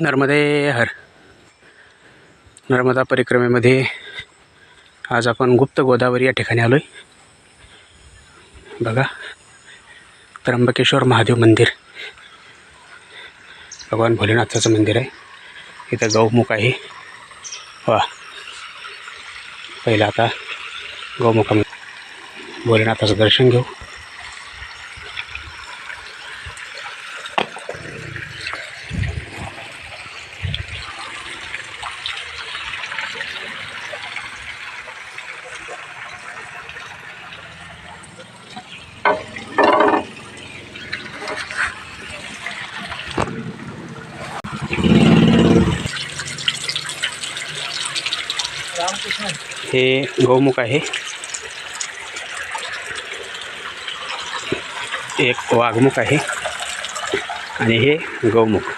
नर्मदे हर. नर्मदा परिक्रमेमध्ये आज आपण गुप्त गोदावरी या ठिकाणी आलो आहे बघा त्र्यंबकेश्वर महादेव मंदिर. भगवान भोलेनाथाचं मंदिर आहे. इथं गौमुख आहे. वा. पहिला आता गौमुखामध्ये भोलेनाथाचं दर्शन घेऊ. हे गौमुख आहे. एक वाघमुख आहे आणि हे गौमुख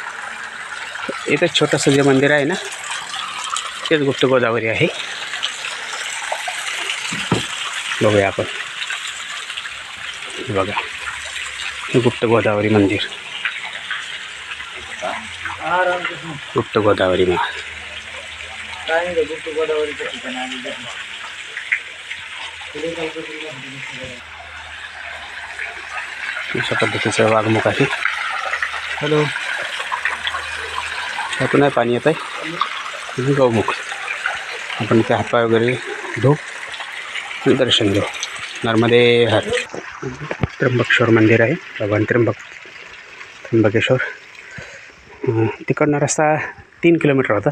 इथं छोटंसं जे मंदिर आहे ना तेच गुप्त गोदावरी आहे. बघूया आपण. बघा हे गुप्त गोदावरी मंदिर. गुप्त गोदावरी मा काय नाही गुप्त गोदावरीच्या ठिकाणी आम्ही अशा पद्धतीचं वाघमुख आहे. हॅलो. त्यातून आहे पाणी येत आहे. आणि गौमुख आपण ते हातपाय वगैरे धुऊ आणि दर्शन घेऊ. नर्मदे हर. त्र्यंबकेश्वर मंदिर आहे. भगवान त्र्यंबक त्र्यंबकेश्वर. तिकडनं रस्ता तीन किलोमीटर होता.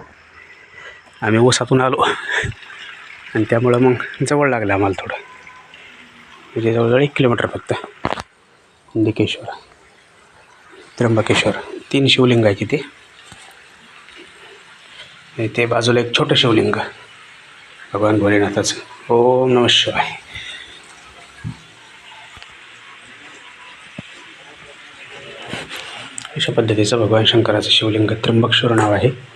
आम्ही ओसातून आलो. आणि त्यामुळं मग जवळ लागलं आम्हाला थोडं. म्हणजे जवळजवळ एक किलोमीटर फक्त. इंदिकेश्वर त्र्यंबकेश्वर तीन शिवलिंग आहे तिथे ते बाजूला एक छोटं शिवलिंग. भगवान भोलेनाथाचं. ओम नम शिवाय. अशा पद्धतीचं भगवान शंकराचं शिवलिंग त्र्यंबकेश्वर नाव आहे.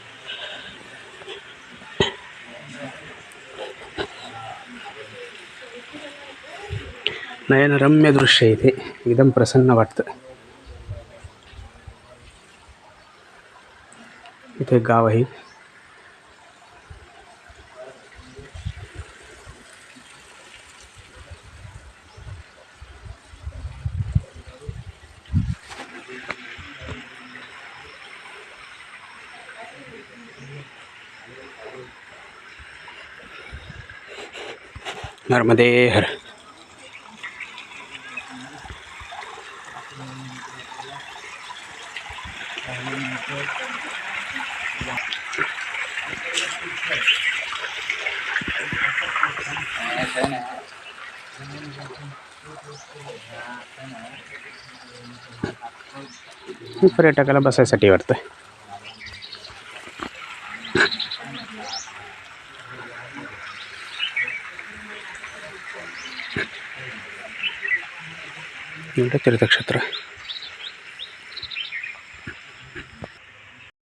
नयनरम्य दृश्य आहे इथे एकदम प्रसन्न वाटतं इथे गाव आहे नर्मदे हर पर्यटकाला बसायसाठी वाटतं एवढं तीर्थक्षेत्र